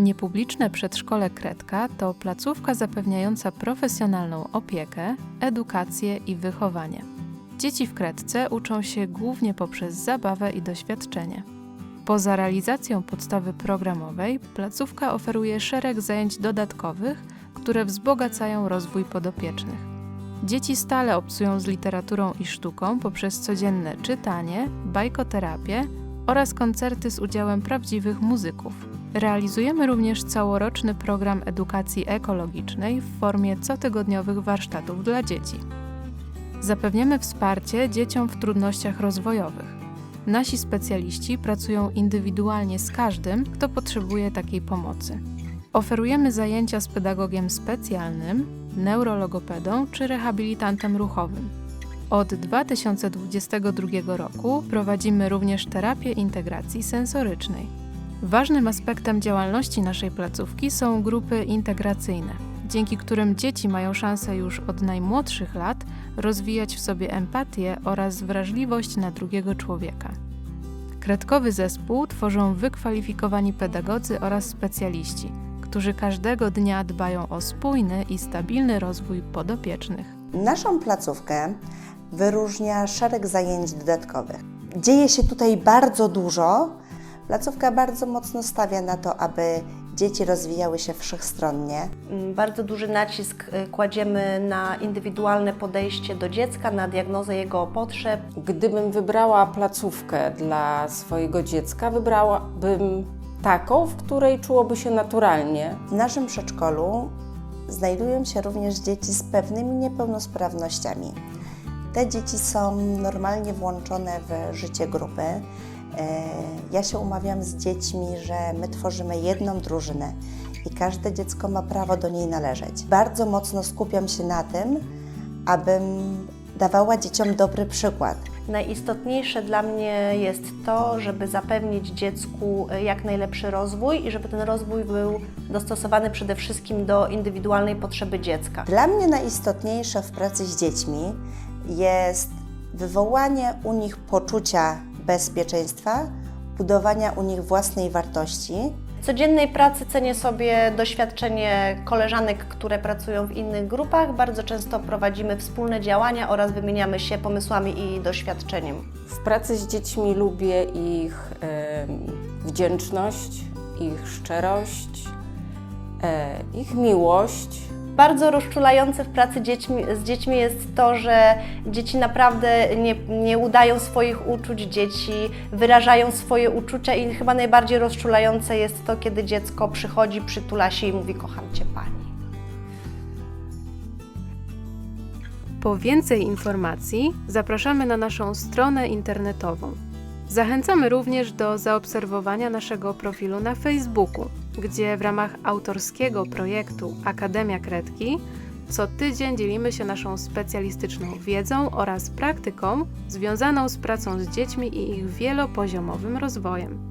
Niepubliczne przedszkole Kredka to placówka zapewniająca profesjonalną opiekę, edukację i wychowanie. Dzieci w Kredce uczą się głównie poprzez zabawę i doświadczenie. Poza realizacją podstawy programowej, placówka oferuje szereg zajęć dodatkowych, które wzbogacają rozwój podopiecznych. Dzieci stale obcują z literaturą i sztuką poprzez codzienne czytanie, bajkoterapię oraz koncerty z udziałem prawdziwych muzyków. Realizujemy również całoroczny program edukacji ekologicznej w formie cotygodniowych warsztatów dla dzieci. Zapewniamy wsparcie dzieciom w trudnościach rozwojowych. Nasi specjaliści pracują indywidualnie z każdym, kto potrzebuje takiej pomocy. Oferujemy zajęcia z pedagogiem specjalnym, neurologopedą czy rehabilitantem ruchowym. Od 2022 roku prowadzimy również terapię integracji sensorycznej. Ważnym aspektem działalności naszej placówki są grupy integracyjne, dzięki którym dzieci mają szansę już od najmłodszych lat rozwijać w sobie empatię oraz wrażliwość na drugiego człowieka. Kredkowy zespół tworzą wykwalifikowani pedagodzy oraz specjaliści, którzy każdego dnia dbają o spójny i stabilny rozwój podopiecznych. Naszą placówkę wyróżnia szereg zajęć dodatkowych. Dzieje się tutaj bardzo dużo. Placówka bardzo mocno stawia na to, aby dzieci rozwijały się wszechstronnie. Mm, Bardzo duży nacisk y, kładziemy na indywidualne podejście do dziecka, na diagnozę jego potrzeb. Gdybym wybrała placówkę dla swojego dziecka, wybrałabym taką, w której czułoby się naturalnie. W naszym przedszkolu znajdują się również dzieci z pewnymi niepełnosprawnościami. Te dzieci są normalnie włączone w życie grupy. E, Ja się umawiam z dziećmi, że my tworzymy jedną drużynę i każde dziecko ma prawo do niej należeć. Bardzo mocno skupiam się na tym, abym dawała dzieciom dobry przykład. Najistotniejsze dla mnie jest to, żeby zapewnić dziecku y, jak najlepszy rozwój i żeby ten rozwój był dostosowany przede wszystkim do indywidualnej potrzeby dziecka. Dla mnie najistotniejsze w pracy z dziećmi jest wywołanie u nich poczucia bezpieczeństwa, budowania u nich własnej wartości. W codziennej pracy cenię sobie doświadczenie koleżanek, które pracują w innych grupach. Bardzo często prowadzimy wspólne działania oraz wymieniamy się pomysłami i doświadczeniem. W pracy z dziećmi lubię ich em, wdzięczność, ich szczerość, e, ich miłość. Bardzo rozczulające w pracy dziećmi, z dziećmi jest to, że dzieci naprawdę nie, nie udają swoich uczuć, dzieci wyrażają swoje uczucia i chyba najbardziej rozczulające jest to, kiedy dziecko przychodzi, przytula się i mówi kocham Cię Pani. Po więcej informacji zapraszamy na naszą stronę internetową. Zachęcamy również do zaobserwowania naszego profilu na Facebooku, gdzie w ramach autorskiego projektu Akademia Kredki co tydzień dzielimy się naszą specjalistyczną wiedzą oraz praktyką związaną z pracą z dziećmi i ich wielopoziomowym rozwojem.